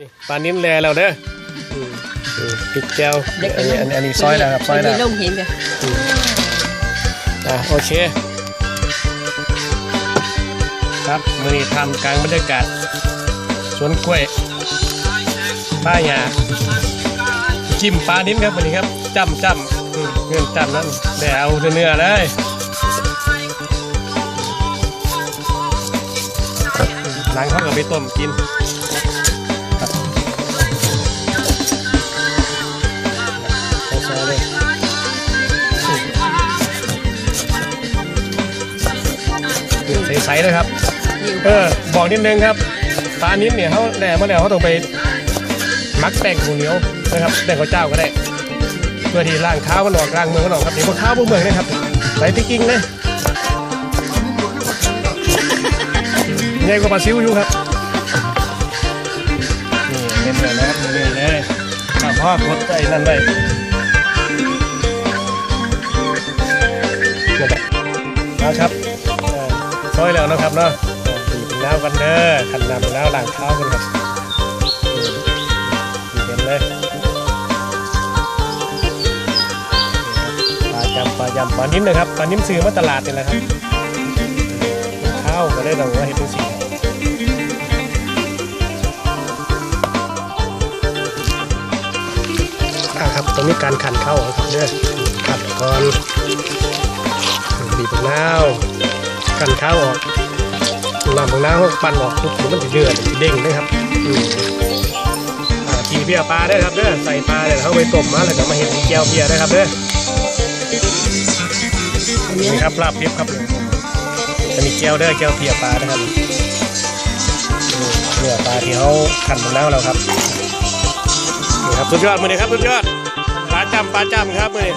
นี่ปลานิ้นแลเราเด้ออืมอืมพริกแก้วเด็กอันนี้อันนี้อันนี้ซอยแล้วครับซอยแล้วลงเห็นจ้ะอะโอเค ครับมือนี้ทำกลางบรรยากาศสวนกล้วยป้าหยาจิ้มปลานิ้นครับวันนี้ครับจ้ำจ้ำอืมเงินจ้ำนั่นได้เอาเนื้อๆเลยหลังเขากับไปต้มกิน ใสๆเลยครับ เออบอกนิดนึงครับปลานิ้นเนี่ยเขาแหน่มาแล้วเขาต้องไปมักแป้งข้าวเหนียวนะครับแป้งข้าวเจ้าก็ได้ เพื่อที่ล่างข้าวมันออกล่างเมืองมันออกครับเดี๋ยวพวกข้าวพวกเมืองนะครับไหลติ๊กกิ้งเลยใหญ่กว่าปลาซิวอยู่ครับนี่เน้นเลยนะครับเน้นเลยข้าวพ่อกดใจนั่นได้นี่และครับ ซอยแล้วนะครับเนาะบีบน้ำกันเด้อขันน้ำน้ำล้างเท้ากันครับบีบเป็นเลยปลาจำปลายำปลานิ่มนะครับปลานิ่มซื้อมาตลาดนี่แหละครับข้าวก็ได้ดอกว่าเห็ดเป็นสีอะครับตรงนี้การขันเข้าครับเด้อขัดก่อนบีบมะนาว กันข้าวออกน้ำของน้ำปั่นออกทุกมันจะเดือดเด้งเลยครับอ่าทีเพียปลาเด้ครับเด้อใส่ปลาเดี๋ยวเขาไปต้มมาแล้วก็มาเห็นแก้วเพียเด้ครับเด้อนี่ครับลาบเพียบครับจะมีแก้วเด้อแก้วเพียปลานะครับเนื้อปลาที่เขาขันของน้ำเราครับนี่ครับสุดยอดมือนี้ครับสุดยอดปลาจำปลาจำครับมือนี้